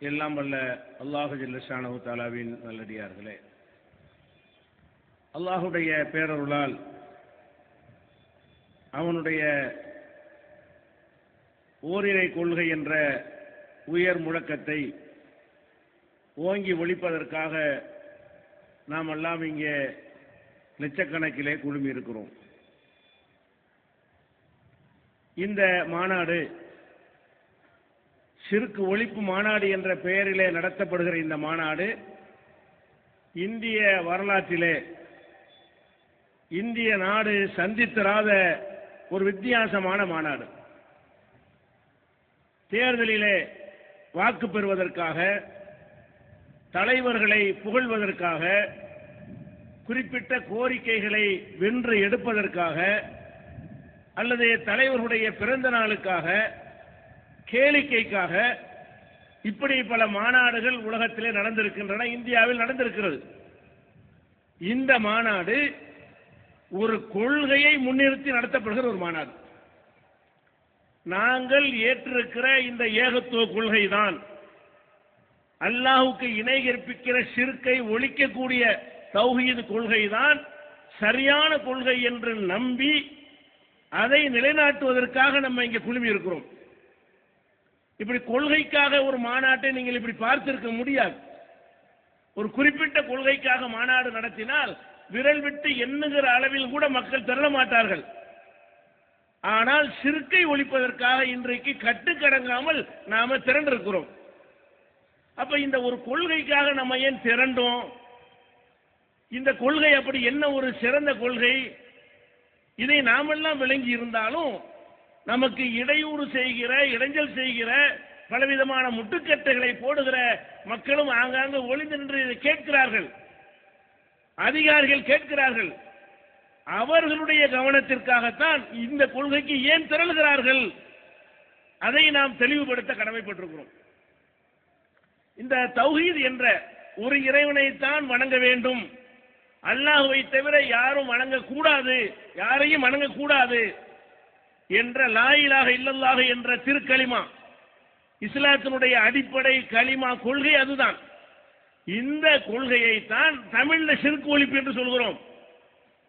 எல்லாம் வல்ல அல்லாஹு ஜில்லஷானு தாலாவின் நல்லடியார்களே. அல்லாஹுடைய பேரருளால் அவனுடைய ஓரிரை கொள்கை என்ற உயர் முழக்கத்தை ஓங்கி ஒழிப்பதற்காக நாம் எல்லாம் இங்கே லட்சக்கணக்கிலே குழுமி இருக்கிறோம் இந்த மாநாடு சிறுக்கு ஒழிப்பு மாநாடு என்ற பெயரிலே நடத்தப்படுகிற இந்த மாநாடு இந்திய வரலாற்றிலே இந்திய நாடு சந்தித்தராத ஒரு வித்தியாசமான மாநாடு. தேர்தலிலே வாக்கு பெறுவதற்காக தலைவர்களை புகழ்வதற்காக குறிப்பிட்ட கோரிக்கைகளை வென்று எடுப்பதற்காக அல்லது தலைவர்களுடைய பிறந்த நாளுக்காக கேளிக்கைக்காக இப்படி பல மாநாடுகள் உலகத்திலே நடந்திருக்கின்றன இந்தியாவில் நடந்திருக்கிறது. இந்த மாநாடு ஒரு கொள்கையை முன்னிறுத்தி நடத்தப்படுகிற ஒரு மாநாடு. நாங்கள் ஏற்றிருக்கிற இந்த ஏகத்துவ கொள்கை தான் அல்லாஹுக்கு இணை கற்பிக்கிற சிறுக்கை ஒழிக்கக்கூடிய தௌஹீது கொள்கை தான் சரியான கொள்கை என்று நம்பி அதை நிலைநாட்டுவதற்காக நம்ம இங்கே குழுமி இருக்கிறோம் இப்படி கொள்கைக்காக ஒரு மாநாட்டை நீங்கள் இப்படி பார்த்திருக்க முடியாது. ஒரு குறிப்பிட்ட கொள்கைக்காக மாநாடு நடத்தினால் விரல் விட்டு எண்ணுகிற அளவில் கூட மக்கள் திரள மாட்டார்கள். ஆனால் சிறுக்கை ஒழிப்பதற்காக இன்றைக்கு கட்டுக்கடங்காமல் நாம திரண்டிருக்கிறோம். அப்ப இந்த ஒரு கொள்கைக்காக நம்ம ஏன் திரண்டோம்? இந்த கொள்கை அப்படி என்ன ஒரு சிறந்த கொள்கை? இதை நாமெல்லாம் விளங்கி இருந்தாலும் நமக்கு இடையூறு செய்கிற இடைஞ்சல் செய்கிற பலவிதமான முட்டுக்கட்டைகளை போடுகிற மக்களும் ஆங்காங்கு ஒளிந்து நின்று இதை கேட்கிறார்கள். அதிகாரிகள் கேட்கிறார்கள். அவர்களுடைய கவனத்திற்காகத்தான் இந்த கொள்கைக்கு ஏன் திரளுகிறார்கள்? அதை நாம் தெளிவுபடுத்த கடமைப்பட்டிருக்கிறோம். இந்த தௌஹீத் என்ற ஒரு இறைவனைத்தான் வணங்க வேண்டும். அல்லாஹுவை தவிர யாரும் வணங்கக்கூடாது யாரையும் வணங்கக்கூடாது. என்ற லாயிலாக இல்லல்லாக என்ற திருக்களிமா. இஸ்லாத்தினுடைய அடிப்படை களிமா கொள்கை அதுதான். இந்த கொள்கையை தான் தமிழ்ல சிறுக்கு ஒழிப்பு என்று சொல்கிறோம்.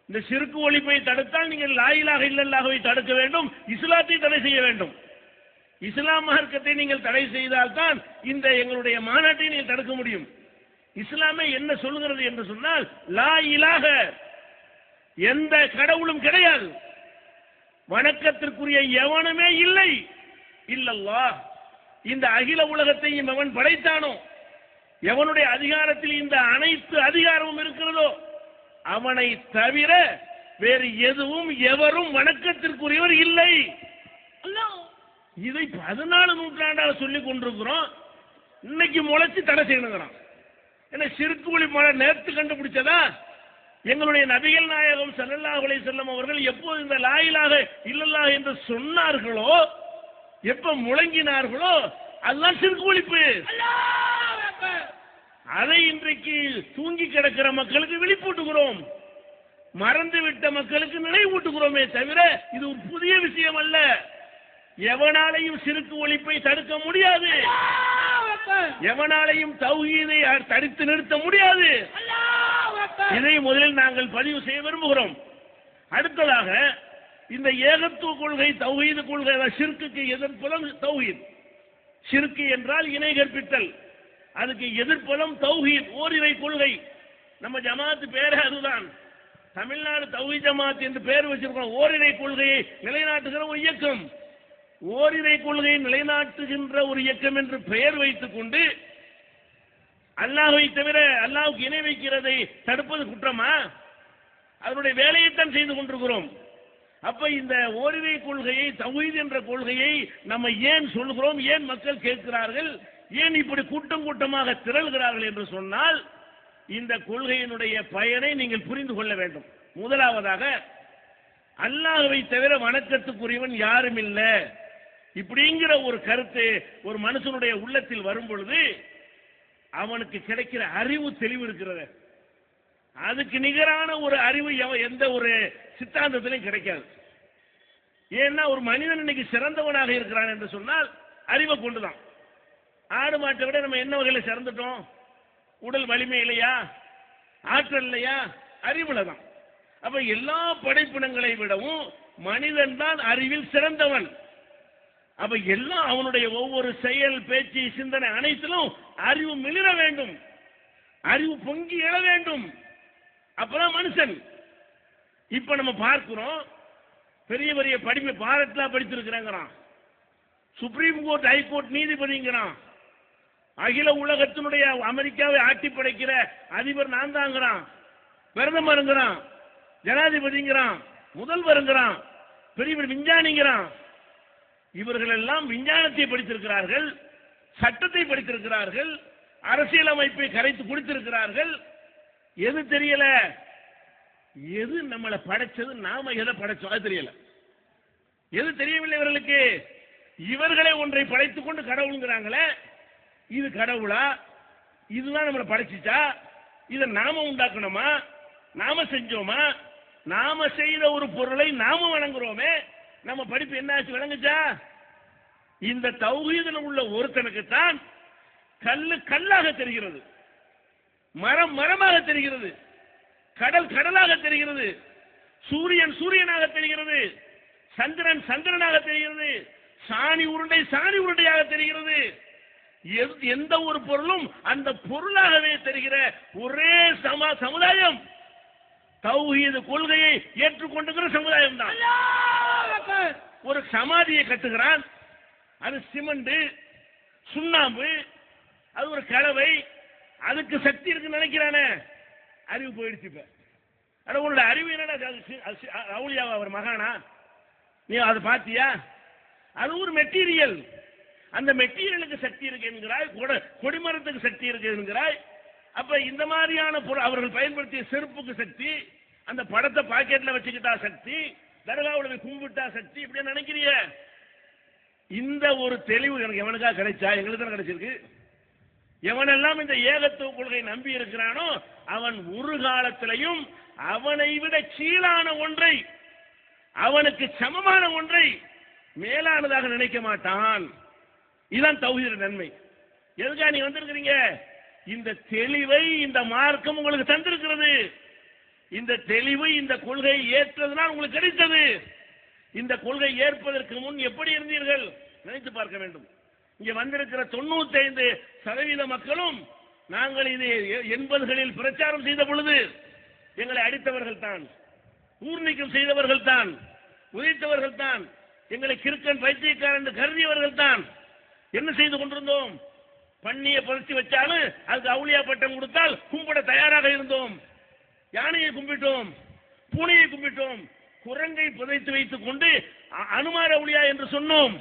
இந்த சிறுக்கு ஒழிப்பை தடுத்தால் நீங்கள் லாயிலாக இல்லல்லாகவை தடுக்க வேண்டும் இஸ்லாத்தை தடை செய்ய வேண்டும். இஸ்லாம் மார்க்கத்தை நீங்கள் தடை செய்தால் தான் இந்த எங்களுடைய மாநாட்டை நீங்கள் தடுக்க முடியும். இஸ்லாமே என்ன சொல்லுகிறது என்று சொன்னால் லா இலாக எந்த கடவுளும் கிடையாது. வணக்கத்திற்குரிய எவனுமே இல்லை. இல்லல்லா இந்த அகில உலகத்தையும் எவன் படைத்தானோ? எவனுடைய அதிகாரத்தில் இந்த அனைத்து அதிகாரமும் இருக்கிறதோ? அவனை தவிர வேறு எதுவும் எவரும் வணக்கத்திற்குரியவர் இல்லை. இதை பதினாலு நூற்றாண்டாக சொல்லிக் கொண்டிருக்கிறோம். இன்னைக்கு முளைச்சு தடை செய்யணுங்கிறான். என்ன சிறுக்கு ஒளி மழை நேர்த்து கண்டுபிடிச்சதா? எங்களுடைய நபிகள் நாயகம் சல்லல்லாஹு அலைஹி செல்லம் அவர்கள் எப்போது இந்த லாயிலாக இல்லல்லா என்று சொன்னார்களோ எப்ப முழங்கினார்களோ அதுதான் சிறுக்கு ஒழிப்பு. அதை இன்றைக்கு தூங்கி கிடக்கிற மக்களுக்கு விழிப்பூட்டுகிறோம். மறந்து விட்ட மக்களுக்கு நினைவூட்டுகிறோமே தவிர இது ஒரு புதிய விஷயம் அல்ல. எவனாலையும் சிறுக்கு ஒழிப்பை தடுக்க முடியாது. எவனாலையும் தௌஹீதை தடுத்து நிறுத்த முடியாது. இதை முதலில் நாங்கள் பதிவு செய்ய விரும்புகிறோம். அடுத்ததாக இந்த ஏகத்துவ கொள்கை தௌஹீது கொள்கை சிற்குக்கு எதிர்ப்பதும் தௌஹீத். சிறுக்கு என்றால் இணை கற்பித்தல். அதுக்கு எதிர்ப்பதும் தௌஹீத் ஓரிரை கொள்கை. நம்ம ஜமாத்து பேரே அதுதான். தமிழ்நாடு தௌஹி ஜமாத் என்று பெயர் வச்சிருக்கோம் ஓரிரை கொள்கையை நிலைநாட்டுகிற ஒரு இயக்கம். ஓரிரை கொள்கையை நிலைநாட்டுகின்ற ஒரு இயக்கம் என்று பெயர் வைத்துக் கொண்டு அல்லாஹை தவிர அல்லாஹுக்கு இணை வைக்கிறதை தடுப்பது குற்றமா? அதனுடைய வேலையைத்தான் செய்து கொண்டிருக்கிறோம். அப்ப இந்த ஓரிரை கொள்கையை தகுதி என்ற கொள்கையை நம்ம ஏன் சொல்கிறோம்? ஏன் மக்கள் கேட்கிறார்கள்? ஏன் இப்படி கூட்டம் கூட்டமாக திரள்கிறார்கள் என்று சொன்னால் இந்த கொள்கையினுடைய பயனை நீங்கள் புரிந்து கொள்ள வேண்டும். முதலாவதாக அல்லாஹ்வை தவிர வணக்கத்துக்குரியவன் யாரும் இல்லை. இப்படிங்கிற ஒரு கருத்து ஒரு மனுஷனுடைய உள்ளத்தில் வரும் பொழுது அவனுக்கு கிடைக்கிற அறிவு தெளிவு இருக்கிறது. அதுக்கு நிகரான ஒரு அறிவு எவ- எந்த ஒரு சித்தாந்தத்திலையும் கிடைக்காது. ஏன்னா ஒரு மனிதன் இன்னைக்கு சிறந்தவனாக இருக்கிறான் என்று சொன்னால் அறிவை கொண்டுதான். ஆடு மாட்டை விட நம்ம என்ன வகையில் சிறந்துட்டோம்? உடல் வலிமை இல்லையா? ஆற்றல் இல்லையா? அறிவுல தான். அப்ப எல்லா படைப்பினங்களை விடவும் மனிதன் தான் அறிவில் சிறந்தவன். அப்ப எல்லாம் அவனுடைய ஒவ்வொரு செயல் பேச்சு சிந்தனை அனைத்திலும் அறிவு மிளிர வேண்டும். அறிவு பொங்கி எழ வேண்டும். அப்பதான் மனுஷன். இப்ப நம்ம பார்க்கிறோம் பெரிய பெரிய படிப்பு பாரத்லா படித்திருக்கிறாங்கிறான். சுப்ரீம் கோர்ட் ஹைகோர்ட் நீதிபதிங்கிறான். அகில உலகத்தினுடைய அமெரிக்காவை ஆட்டி படைக்கிற அதிபர் நான் தாங்கிறான். பிரதமருங்கிறான். ஜனாதிபதிங்கிறான். முதல்வருங்கிறான். பெரிய பெரிய விஞ்ஞானிங்கிறான். இவர்கள் எல்லாம் விஞ்ஞானத்தை படித்திருக்கிறார்கள் சட்டத்தை படித்திருக்கிறார்கள் அரசியலமைப்பை கரைத்து குடித்திருக்கிறார்கள். எது தெரியல? எது நம்மளை படைச்சது? நாம எதை படைச்சோம்? அது தெரியல. எது தெரியவில்லை இவர்களுக்கு? இவர்களே ஒன்றை படைத்துக் கொண்டு கடவுளுங்கிறாங்களே. இது கடவுளா? இதுதான் நம்மளை படைச்சிச்சா? இதை நாம உண்டாக்கணுமா? நாம செஞ்சோமா? நாம செய்த ஒரு பொருளை நாம வணங்குறோமே. நம்ம படிப்பு என்னாச்சு விளங்குச்சா? இந்த தௌஹீதில் உள்ள ஒருத்தனுக்கு தான் கல்லு கல்லாக தெரிகிறது. மரம் மரமாக தெரிகிறது. கடல் கடலாக தெரிகிறது. சூரியன் சூரியனாக தெரிகிறது. சந்திரன் சந்திரனாக தெரிகிறது. சாணி உருண்டை சாணி உருண்டையாக தெரிகிறது. எந்த- எந்த ஒரு பொருளும் அந்த பொருளாகவே தெரிகிற ஒரே சம சமுதாயம். தௌஹீது கொள்கையை ஏற்றுக்கொண்டுகிற சமுதாயம் தான் ஒரு சமாதியை கட்டுகிறான். அது சிமெண்ட் சுண்ணாம்பு அது ஒரு கலவை. அதுக்கு சக்தி இருக்குன்னு நினைக்கிறானே. அறிவு போயிடுச்சு இப்ப. அட உன்னோட அறிவு என்னடா? ரவுலியாவா அவுளியாவா அவர் மகானா? நீ அதை பாத்தியா? அது ஒரு மெட்டீரியல். அந்த மெட்டீரியலுக்கு சக்தி இருக்கு என்கிறாய். கொட- கொடிமரத்துக்கு சக்தி இருக்கு என்கிறாய். அப்ப இந்த மாதிரியான பொருள் அவர்கள் பயன்படுத்திய செருப்புக்கு சக்தி அந்த படத்தை பாக்கெட்ல வச்சுக்கிட்டா சக்தி தர்காவுல போய் கும்பிட்டா சக்தி இப்படி நினைக்கிறிய? இந்த ஒரு தெளிவு எனக்கு எவனுக்கா கிடைச்சா? எங்களுக்கு தான் கிடைச்சிருக்கு. எவனெல்லாம் இந்த ஏகத்துவ கொள்கை நம்பி இருக்கிறானோ அவன் ஒரு காலத்திலையும் அவனை விட கீழான ஒன்றை அவனுக்கு சமமான ஒன்றை மேலானதாக நினைக்க மாட்டான். இதுதான் தௌஹீத நன்மை. எதுக்கா நீ வந்திருக்கிறீங்க? இந்த தெளிவை இந்த மார்க்கம் உங்களுக்கு தந்திருக்கிறது. இந்த தெளிவு இந்த கொள்கையை ஏற்றதுனால் உங்களுக்கு கிடைத்தது. இந்த கொள்கை ஏற்பதற்கு முன் எப்படி இருந்தீர்கள்? நினைத்து பார்க்க வேண்டும். இங்கே வந்திருக்கிற தொண்ணூத்தைந்து சதவீத மக்களும் நாங்கள் இது எண்பதுகளில் பிரச்சாரம் செய்த பொழுது எங்களை அடித்தவர்கள் தான். ஊர் நீக்கம் செய்தவர்கள் தான். உதைத்தவர்கள் தான். எங்களை கிறுக்கன் பைத்தியக்காரன் என்று கருதியவர்கள் தான். என்ன செய்து கொண்டிருந்தோம்? பண்ணியை புரட்சி வச்சாலும் அதுக்கு அவுளியா பட்டம் கொடுத்தால் கும்பிட தயாராக இருந்தோம். யானையை கும்பிட்டோம் பூனையை கும்பிட்டோம் குரங்கை புதைத்து வைத்துக் கொண்டு அ- ஒளியா என்று சொன்னோம்.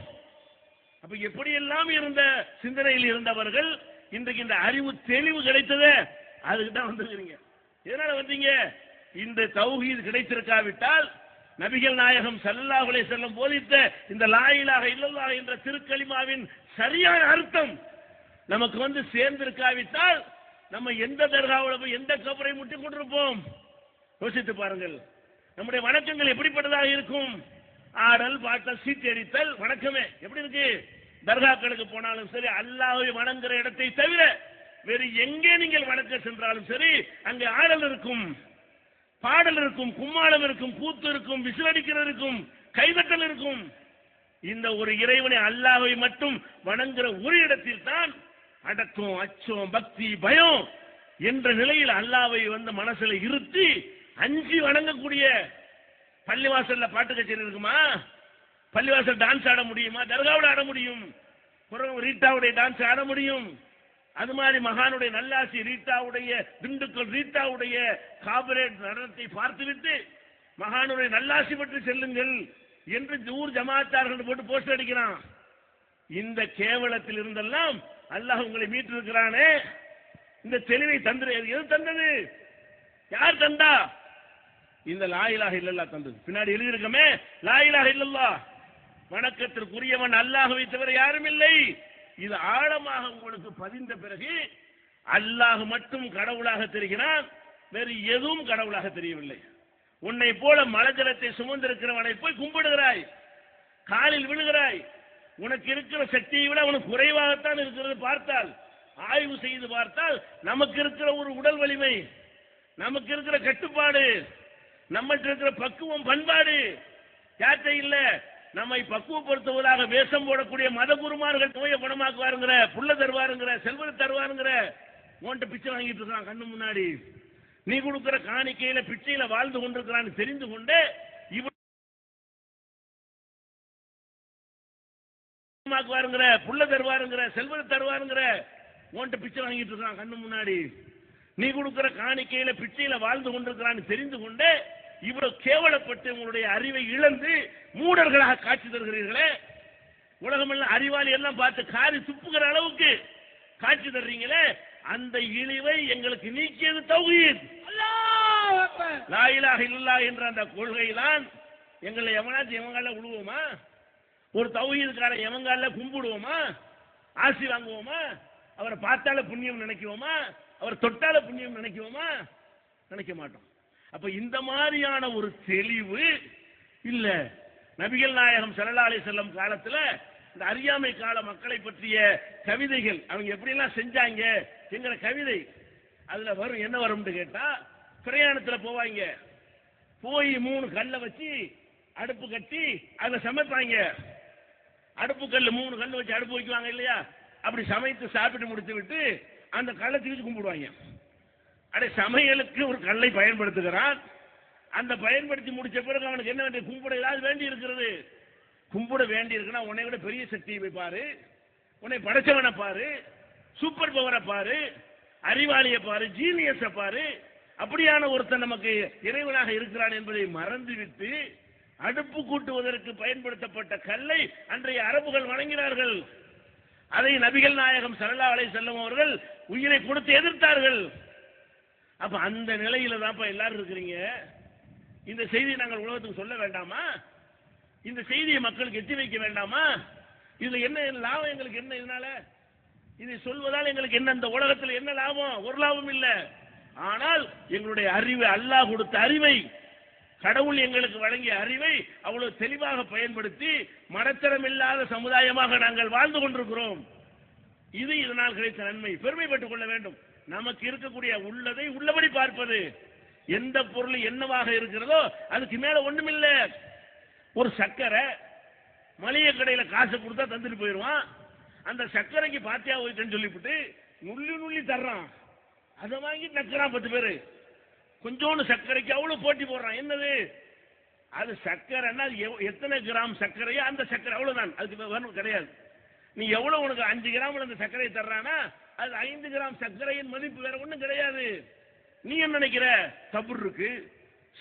அப்ப எப்படியெல்லாம் இருந்த சிந்தனையில் இருந்தவர்கள் இன்றைக்கு இந்த அறிவு தெளிவு கிடைத்தது? அதுக்கு தான் வந்திருக்கிறீங்க. எதனால வந்தீங்க? இந்த தௌஹீத் கிடைத்திருக்காவிட்டால் நபிகள் நாயகம் ஸல்லல்லாஹு செல்லும் போதித்த இந்த லாயிலாக இல்லல்லாக என்ற திருக்கலிமாவின் சரியான அர்த்தம் நமக்கு வந்து சேர்ந்திருக்காவிட்டால் நம்ம எந்த தர்காவில் போய் எந்த கபரை முட்டி கொண்டிருப்போம் யோசித்து பாருங்கள். நம்முடைய வணக்கங்கள் எப்படிப்பட்டதாக இருக்கும்? ஆடல் பாட்டல் சீட்டடித்தல் வணக்கமே. எப்படி இருக்கு? தர்காக்களுக்கு போனாலும் சரி அல்லாஹை வணங்குற இடத்தை தவிர வேறு எங்கே நீங்கள் வணக்க சென்றாலும் சரி அங்கே ஆடல் இருக்கும். பாடல் இருக்கும் கும்மாளம் இருக்கும் கூத்து இருக்கும் விசிலடிக்கிறது இருக்கும் கைதட்டல் இருக்கும். இந்த ஒரு இறைவனை அல்லாஹை மட்டும் வணங்குற ஒரு இடத்தில் தான் அடக்கம் அச்சம் பக்தி பயம் என்ற நிலையில் அல்லாவை வந்து மனசுல இருத்தி அஞ்சி வணங்கக்கூடிய பள்ளிவாசல்ல பாட்டு கச்சேரி இருக்குமா? பள்ளிவாசல் டான்ஸ் ஆட முடியுமா? தர்காவோட ஆட முடியும். பிறகு ரீட்டாவுடைய டான்ஸ் ஆட முடியும். அது மாதிரி மகானுடைய நல்லாசி ரீட்டாவுடைய திண்டுக்கல் ரீட்டாவுடைய காபரேட் நடனத்தை பார்த்துவிட்டு மகானுடைய நல்லாசி பற்றி செல்லுங்கள் என்று ஊர் ஜமாத்தார்கள் போட்டு போஸ்டர் அடிக்கிறான். இந்த கேவலத்தில் இருந்தெல்லாம் அல்லாஹ் உங்களை மீட்டிருக்கிறானே. இந்த தெளிவை தந்து எது தந்தது? யார் தந்தா? இந்த லாயிலாக இல்லல்லா தந்தது. பின்னாடி எழுதியிருக்கமே லாயிலாக இல்லல்லா. வணக்கத்திற்குரியவன் அல்லாஹவை தவிர யாரும் இல்லை. இது ஆழமாக உங்களுக்கு பதிந்த பிறகு அல்லாஹ் மட்டும் கடவுளாக தெரிகிறான். வேறு எதுவும் கடவுளாக தெரியவில்லை. உன்னை போல மலஜலத்தை சுமந்திருக்கிறவனை போய் கும்பிடுகிறாய். காலில் விழுகிறாய். உனக்கு இருக்கிற சக்தியை விட உனக்கு குறைவாகத்தான் இருக்கிறது பார்த்தால் ஆய்வு செய்து பார்த்தால் நமக்கு இருக்கிற ஒரு உடல் வலிமை நமக்கு இருக்கிற கட்டுப்பாடு நம்மகிட்ட இருக்கிற பக்குவம் பண்பாடு யார்கிட்ட இல்ல நம்மை பக்குவப்படுத்துவதாக வேஷம் போடக்கூடிய மத குருமார்கள் நோயை குணமாக்குவாருங்கிற புள்ள தருவாருங்கிற செல்வத்தை தருவாருங்கிற உன்கிட்ட பிச்சை வாங்கிட்டு இருக்கான் கண்ணு முன்னாடி. நீ கொடுக்கிற காணிக்கையில பிச்சையில வாழ்ந்து கொண்டிருக்கிறான்னு தெரிந்து கொண்டு இவன் குணமாக்குவாருங்கிற புள்ள தருவாருங்கிற செல்வத்தை தருவாருங்கிற உன்கிட்ட பிச்சை வாங்கிட்டு இருக்கான் கண்ணு முன்னாடி. நீ கொடுக்கிற காணிக்கையில பிச்சையில வாழ்ந்து கொண்டிருக்கிறான்னு தெரிந்து கொண்டு இவ்வளவு கேவலப்பட்டு உங்களுடைய அறிவை இழந்து மூடர்களாக காட்சி தருகிறீர்களே. உலகமெல்லாம் அறிவாளி எல்லாம் பார்த்து காரி துப்புகிற அளவுக்கு காட்சி தர்றீங்களே. அந்த இழிவை எங்களுக்கு நீக்கியது தௌஹீத். அல்லாஹ் அக்பர். லா இலாஹ இல்லல்லாஹ் என்ற அந்த கொள்கை தான் எங்களை எவனாச்சும் எவங்கால விடுவோமா ஒரு தௌஹீதுக்கார எவங்கால கும்பிடுவோமா? ஆசி வாங்குவோமா? அவரை பார்த்தால புண்ணியம் நினைக்குவோமா? அவர் தொட்டால புண்ணியம் நினைக்குவோமா? நினைக்க மாட்டோம். அப்ப இந்த மாதிரியான ஒரு தெளிவு இல்ல. நபிகள் நாயகம் சரலா அலி செல்லம் காலத்துல இந்த அறியாமை கால மக்களை பற்றிய கவிதைகள். அவங்க எப்படியெல்லாம் செஞ்சாங்க? எங்கிற கவிதை. அதுல வரும் என்ன வரும்னு கேட்டா பிரயாணத்துல போவாங்க. போய் மூணு கல்லை வச்சு அடுப்பு கட்டி அதில் சமைப்பாங்க. அடுப்பு கல் மூணு கல் வச்சு அடுப்பு வைக்குவாங்க இல்லையா? அப்படி சமைத்து சாப்பிட்டு முடித்து விட்டு அந்த கல்லை தூக்கி கும்பிடுவாங்க. அடே சமையலுக்கு ஒரு கல்லை பயன்படுத்துகிறான். அந்த பயன்படுத்தி முடிச்ச பிறகு அவனுக்கு என்ன வேண்டிய கும்பிட ஏதாவது வேண்டி இருக்கிறது? கும்பிட வேண்டி இருக்குன்னா உன்னை விட பெரிய சக்தியை போய் பாரு. உன்னை படைச்சவனை பாரு. சூப்பர் பவரை பாரு. அறிவாளியை பாரு. ஜீனியஸை பாரு. அப்படியான ஒருத்தன் நமக்கு இறைவனாக இருக்கிறான் என்பதை மறந்துவிட்டு அடுப்பு கூட்டுவதற்கு பயன்படுத்தப்பட்ட கல்லை அன்றைய அரபுகள் வணங்கினார்கள். அதை நபிகள் நாயகம் சரலா அலை செல்லும் அவர்கள் உயிரை கொடுத்து எதிர்த்தார்கள். அப்ப அந்த நிலையில தான்ப்பா எல்லாரும் இருக்கிறீங்க. இந்த செய்தியை நாங்கள் உலகத்துக்கு சொல்ல வேண்டாமா? இந்த செய்தியை மக்களுக்கு எத்தி வைக்க வேண்டாமா? இதுல என்ன லாபம் எங்களுக்கு என்ன இதனால? இதை சொல்வதால் எங்களுக்கு என்ன இந்த உலகத்தில் என்ன லாபம்? ஒரு லாபம் இல்லை. ஆனால் எங்களுடைய அறிவு அல்லாஹ் கொடுத்த அறிவை கடவுள் எங்களுக்கு வழங்கிய அறிவை அவ்வளவு தெளிவாக பயன்படுத்தி மடத்தரம் இல்லாத சமுதாயமாக நாங்கள் வாழ்ந்து கொண்டிருக்கிறோம். இது இதனால் கிடைத்த நன்மை. பெருமைப்பட்டுக் கொள்ள வேண்டும். நமக்கு இருக்கக்கூடிய உள்ளதை உள்ளபடி பார்ப்பது. எந்த பொருள் என்னவாக இருக்கிறதோ அதுக்கு மேல ஒண்ணுமில்லை. ஒரு சக்கரை மளிகை கடையில காசு கொடுத்தா தந்துட்டு போயிடுவான். அந்த சர்க்கரைக்கு பாத்தியா போயிட்டேன்னு சொல்லிவிட்டு நுள்ளி நுள்ளி தர்றான். அதை வாங்கி நக்கிறான் பத்து பேரு. கொஞ்சோண்டு சர்க்கரைக்கு அவ்வளவு போட்டி போடுறான். என்னது? அது சர்க்கரைன்னா அது எவ்- எத்தனை கிராம் சர்க்கரையோ அந்த சர்க்கரை அவ்வளவுதான். அதுக்கு வேணும் கிடையாது. நீ எவ்வளவு உனக்கு அஞ்சு கிராம் அந்த சர்க்கரையை தர்றானா அது ஐந்து கிராம் சர்க்கரையின் மதிப்பு வேற ஒண்ணும் கிடையாது. நீ என்ன நினைக்கிற? கபூர் இருக்கு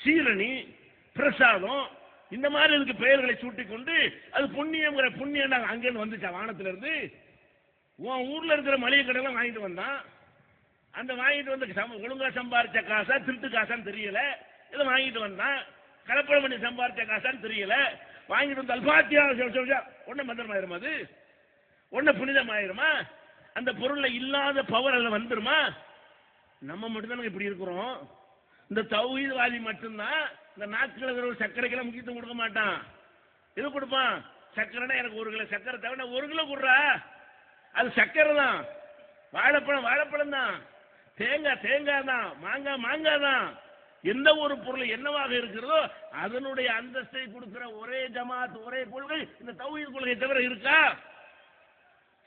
சீரணி பிரசாதம் இந்த மாதிரி இதுக்கு பெயர்களை சூட்டி கொண்டு அது புண்ணியங்கிற புண்ணியம் அங்கேருந்து வந்துச்சா வானத்துல இருந்து உன் ஊர்ல இருக்கிற மளிகை கடையெல்லாம் வாங்கிட்டு வந்தான். அந்த வாங்கிட்டு வந்து சம- ஒழுங்கா சம்பாரிச்ச காசா திருட்டு காசான்னு தெரியல. இதை வாங்கிட்டு வந்தான் கலப்படம் பண்ணி சம்பாரிச்ச காசான்னு தெரியல. வாங்கிட்டு வந்து அல்பாத்தியா ஒன்னும் மந்திரமாயிரும் அது? ஒன்ன புனிதமாயிருமா? அந்த பொருள்ல இல்லாத பவர் அதில் வந்துருமா? நம்ம மட்டும்தானே இப்படி இருக்கிறோம். இந்த தௌஹீத்வாதி மட்டும்தான் இந்த நாட்கள் இருக்கிற ஒரு சர்க்கரைக்கெல்லாம் முக்கியத்துவம் கொடுக்க மாட்டான். இது கொடுப்பான் சர்க்கரைனா எனக்கு ஒரு கிலோ சர்க்கரை தவிர ஒரு கிலோ கொடுறா. அது சர்க்கரை தான் வாழைப்பழம் வாழைப்பழம் தான் தேங்காய் தேங்காய் தான் மாங்காய் மாங்காய் தான் எந்த ஒரு பொருள் என்னவாக இருக்கிறதோ அதனுடைய அந்தஸ்தை கொடுக்கிற ஒரே ஜமாத் ஒரே கொள்கை இந்த தௌஹீத் கொள்கை தவிர இருக்கா?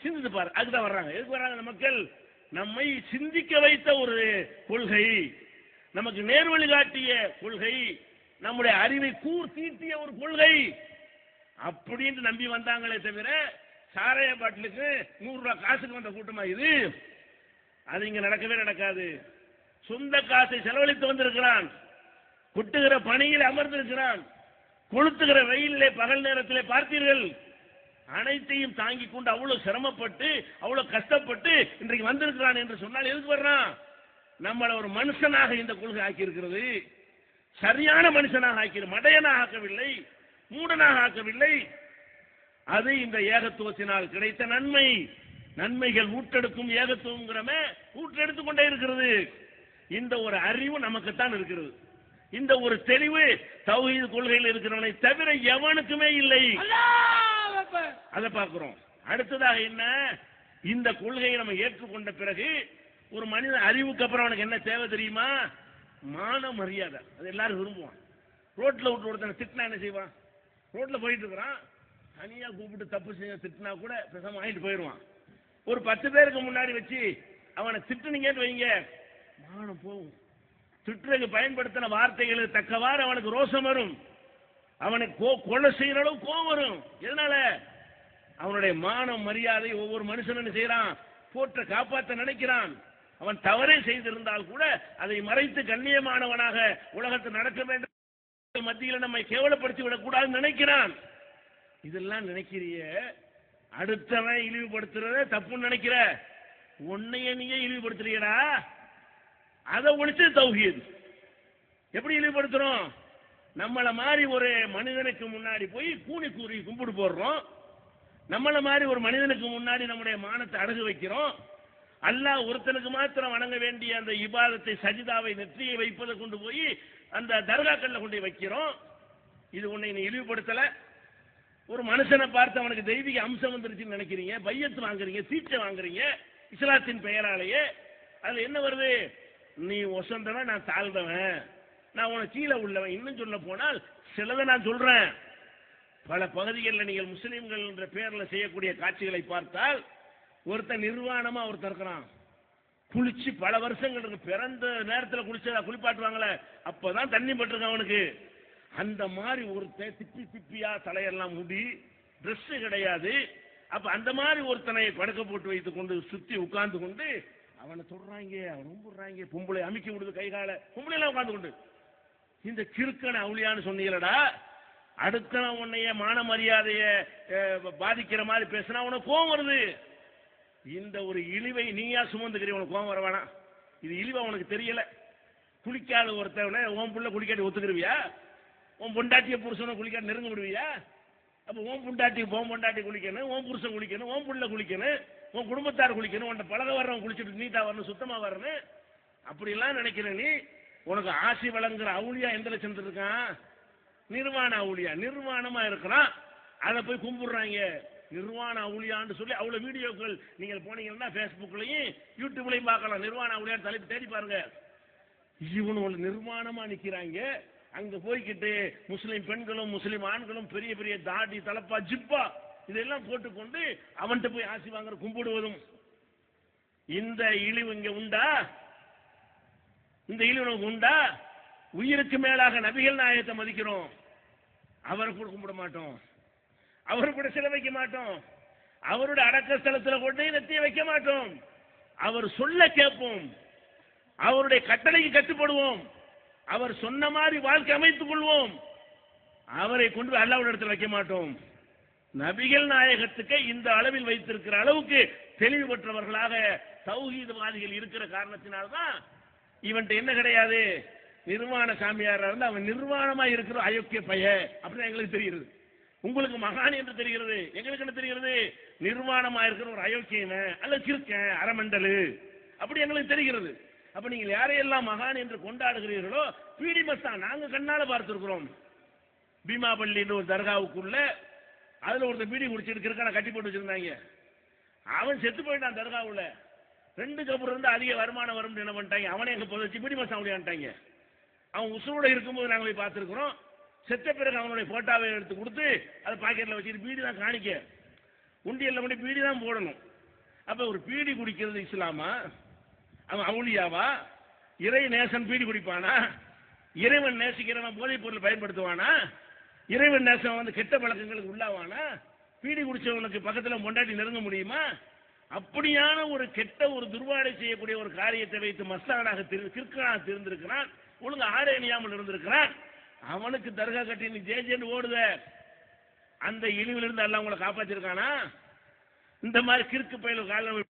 சிந்தித்து பாரு. அதுதான் வர்றாங்க. எதுக்கு வர்றாங்க இந்த மக்கள்? நம்மை சிந்திக்க வைத்த ஒரு கொள்கை. நமக்கு நேர்வழி காட்டிய கொள்கை. நம்முடைய அறிவை கூர் தீட்டிய ஒரு கொள்கை. அப்படின்னு நம்பி வந்தாங்களே தவிர சாராய பாட்டிலுக்கு நூறு ரூபாய் காசுக்கு வந்த கூட்டமா இது? அது இங்க நடக்கவே நடக்காது. சொந்த காசை செலவழித்து வந்திருக்கிறான். கொட்டுகிற பணியில் அமர்ந்திருக்கிறான். கொளுத்துகிற வெயிலிலே பகல் நேரத்திலே பார்த்தீர்கள். அனைத்தையும் தாங்கி கொண்டு அவ்வளவு சிரமப்பட்டு அவ்வளவு கஷ்டப்பட்டு இன்றைக்கு வந்திருக்கிறான் என்று சொன்னால் எதுக்கு வர்றான் நம்மளை ஒரு மனுஷனாக இந்த கொள்கை ஆக்கி இருக்கிறது சரியான மனுஷனாக ஆக்கி மடையனாக ஆக்கவில்லை மூடனாக ஆக்கவில்லை. அது இந்த ஏகத்துவத்தினால் கிடைத்த நன்மை. நன்மைகள் ஊட்டெடுக்கும் ஏகத்துவங்கிறமே ஊட்டெடுத்து கொண்டே இருக்கிறது. இந்த ஒரு அறிவு நமக்குத்தான் இருக்கிறது. இந்த ஒரு தெளிவு தௌஹீது கொள்கையில் இருக்கிறவனை தவிர எவனுக்குமே இல்லை. அதை பார்க்கிறோம். அடுத்ததாக என்ன? இந்த கொள்கையை நம்ம ஏற்றுக்கொண்ட பிறகு ஒரு மனிதன் அறிவுக்கு அப்புறம் அவனுக்கு என்ன தேவை தெரியுமா? மான மரியாதை. அது எல்லாரும் விரும்புவான். ரோட்ல விட்டு ஒருத்தனை திட்டினா என்ன செய்வான்? ரோட்ல போயிட்டு இருக்கிறான். தனியா கூப்பிட்டு தப்பு செஞ்ச திட்டினா கூட பேசாம வாங்கிட்டு போயிடுவான். ஒரு பத்து பேருக்கு முன்னாடி வச்சு அவனை திட்டுனீங்கன்னு வைங்க. மானம் போகும் திட்டுறதுக்கு பயன்படுத்தின வார்த்தைகளுக்கு தக்கவாறு அவனுக்கு ரோஷம் வரும். அவனை கோ- கொலை செய்யற அளவு கோவம் வரும். எதனால? அவனுடைய மானம் மரியாதை ஒவ்வொரு மனுஷனும் செய்யறான் போற்ற காப்பாற்ற நினைக்கிறான். அவன் தவறே செய்திருந்தால் கூட அதை மறைத்து கண்ணியமானவனாக உலகத்தில் நடக்க வேண்டும். மத்தியில் நம்மை கேவலப்படுத்தி விடக்கூடாதுன்னு நினைக்கிறான். இதெல்லாம் நினைக்கிறிய? அடுத்தவன் இழிவுபடுத்துறத தப்புன்னு நினைக்கிற. உன்னைய நீயே இழிவுபடுத்துறியடா. அதை ஒழிச்சு தௌஹீத். எப்படி இழிவுபடுத்துறோம்? நம்மளை மாதிரி ஒரு மனிதனுக்கு முன்னாடி போய் கூனி கூறி கும்பிடு போடுறோம். நம்மளை மாதிரி ஒரு மனிதனுக்கு முன்னாடி நம்முடைய மானத்தை அடகு வைக்கிறோம். அல்லாஹ் ஒருத்தனுக்கு மாத்திரம் வணங்க வேண்டிய அந்த இபாதத்தை சஜிதாவை நெற்றியை வைப்பதை கொண்டு போய் அந்த தர்காக்கல்ல கொண்டு வைக்கிறோம். இது உன்னை நீ இழிவுபடுத்தலை. ஒரு மனுஷனை பார்த்து அவனுக்கு தெய்வீக அம்சம் வந்துருச்சுன்னு நினைக்கிறீங்க பையத்து வாங்குறீங்க சீட்டை வாங்குறீங்க இஸ்லாத்தின் பெயராலேயே அதுல என்ன வருது? நீ ஒசந்தவன் நான் தாழ்ந்தவன் நான் உன கீழே உள்ளவன். இன்னும் சொல்ல போனால் சிலதை நான் சொல்றேன். பல பகுதிகளில் நீங்கள் முஸ்லீம்கள் என்ற பெயரில் செய்யக்கூடிய காட்சிகளை பார்த்தால் ஒருத்தன் நிர்வாணமா ஒருத்தர் இருக்கிறான். குளிச்சு பல வருஷங்கள் இருக்கு. பிறந்த நேரத்தில் குளிச்சதா குளிப்பாட்டுவாங்களே அப்பதான் தண்ணி பட்டிருக்கான் அவனுக்கு. அந்த மாதிரி ஒருத்தன் திப்பி திப்பியா தலையெல்லாம் முடி ட்ரெஸ் கிடையாது. அப்ப அந்த மாதிரி ஒருத்தனை படுக்க போட்டு வைத்துக் கொண்டு சுத்தி உட்கார்ந்து கொண்டு அவனை சொல்றாங்க அவன் கும்பிடுறாங்க பொம்பளை அமுக்கி விடுது கைகால பொம்பளை எல்லாம் உட்கார்ந்து கொண்டு. இந்த கிறுக்கனை அவுளியான்னு சொன்னீங்களடா? அடுத்த உன்னைய மான மரியாதைய பாதிக்கிற மாதிரி பேசினா உனக்கு கோவம் வருது. இந்த ஒரு இழிவை நீயா சுமந்துக்கிறீ உனக்கு கோவம் வர வேணாம். இது இழிவா உனக்கு தெரியல. குளிக்காத ஒருத்தவனை உன் பிள்ளை குளிக்காட்டி ஒத்துக்கிருவியா? உன் பொண்டாட்டிய புருஷனை குளிக்க நெருங்க விடுவியா? அப்ப உன் பொண்டாட்டி உன் பொண்டாட்டி குளிக்கணும் உன் புருஷன் குளிக்கணும் உன் புள்ள குளிக்கணும் உன் குடும்பத்தார் குளிக்கணும் உன்ட்ட பழக வர்றவன் குளிச்சுட்டு நீட்டா வரணும் சுத்தமா வரணும். அப்படிலாம் நினைக்கிற நீ உனக்கு ஆசி வழங்குற அவுளியா எந்த லட்சம் இருக்கான்? நிர்வாண அவுளியா. நிர்வாணமா இருக்கிறான். அதை போய் கும்பிடுறாங்க. நிர்வாண அவுளியான்னு சொல்லி அவ்வளவு வீடியோக்கள் நீங்கள் போனீங்கன்னா ஃபேஸ்புக்லையும் யூடியூப்லயும் பார்க்கலாம். நிர்வாண அவுளியான்னு தலைப்பு தேடி பாருங்க. இவனு நிர்வாணமா நிர்மாணமா நிக்கிறாங்க. அங்க போய்கிட்டு முஸ்லிம் பெண்களும் முஸ்லிம் ஆண்களும் பெரிய பெரிய தாடி தலப்பா ஜிப்பா இதெல்லாம் போட்டுக்கொண்டு அவன்கிட்ட போய் ஆசி வாங்குற கும்பிடுவதும். இந்த இழிவு இங்க உண்டா? இந்த இழிவு நமக்கு உண்டா? உயிருக்கு மேலாக நபிகள் நாயகத்தை மதிக்கிறோம். அவரை கூட கும்பிட மாட்டோம். அவரு கூட சிலை வைக்க மாட்டோம். அவருடைய அடக்க ஸ்தலத்துல கொண்டு நெத்திய வைக்க மாட்டோம். அவர் சொல்ல கேட்போம். அவருடைய கட்டளைக்கு கட்டுப்படுவோம். அவர் சொன்ன மாதிரி வாழ்க்கை அமைத்துக் கொள்வோம். அவரை கொண்டு அல்லாவோட இடத்துல வைக்க மாட்டோம். நபிகள் நாயகத்துக்கு இந்த அளவில் வைத்திருக்கிற அளவுக்கு தெளிவு பெற்றவர்களாக தௌஹீதவாதிகள் இருக்கிற காரணத்தினால்தான் இவன்ட்டு என்ன கிடையாது? நிர்வாண சாமியாரா இருந்து அவன் நிர்வாணமா இருக்கிற அயோக்கிய பைய அப்படின்னு எங்களுக்கு தெரிகிறது. உங்களுக்கு மகான் என்று தெரிகிறது. எங்களுக்கு என்ன தெரிகிறது? நிர்வாணமா இருக்கிற ஒரு அயோக்கியன அல்ல சிறுக்கன் அறமண்டலு. அப்படி எங்களுக்கு தெரிகிறது. அப்ப நீங்கள் யாரையெல்லாம் மகான் என்று கொண்டாடுகிறீர்களோ பீடி மஸ்தான் நாங்க கண்ணால பார்த்திருக்கிறோம். பீமாபள்ளின்னு ஒரு தர்காவுக்குள்ள அதுல ஒருத்தர் பீடி குடிச்சிட்டு இருக்கான கட்டி போட்டு வச்சிருந்தாங்க. அவன் செத்து போயிட்டான் தர்காவுல. ரெண்டு கபூர் இருந்து அதிக வருமானம் வரும்னு என்ன பண்ணிட்டாங்க? அவனே எங்க போய் வச்சு பீடி மஸ்தான் முடியான்ட்டாங்க அவன் உசுரோட இருக்கும்போது நாங்க போய் பார்த்திருக்கிறோம். செத்த பிறகு அவனுடைய போட்டாவை எடுத்து கொடுத்து அதை பாக்கெட்ல வச்சுட்டு பீடி தான் காணிக்க. உண்டியல்ல கொண்டு பீடி தான் போடணும். அப்ப ஒரு பீடி குடிக்கிறது இஸ்லாமா? அவன் அவுளியாவா? இறை நேசன் பீடி குடிப்பானா? இறைவன் நேசிக்கிறவன் போதைப் பொருள் பயன்படுத்துவானா? இறைவன் நேசம் வந்து கெட்ட பழக்கங்களுக்கு உள்ளாவானா? பீடி குடிச்சவனுக்கு பக்கத்தில் கொண்டாட்டி நெருங்க முடியுமா? அப்படியான ஒரு கெட்ட ஒரு துர்வாடை செய்யக்கூடிய ஒரு காரியத்தை வைத்து மஸ்தானாக திரு கிற்கனாக திருந்திருக்கிறான். ஒழுங்கு ஆடை அணியாமல் இருந்திருக்கிறான். அவனுக்கு தர்கா கட்டி நீ ஜே ஜேன்னு ஓடுத. அந்த இழிவிலிருந்து எல்லாம் உங்களை காப்பாற்றிருக்கானா இந்த மாதிரி கிறுக்கு பயில காலம்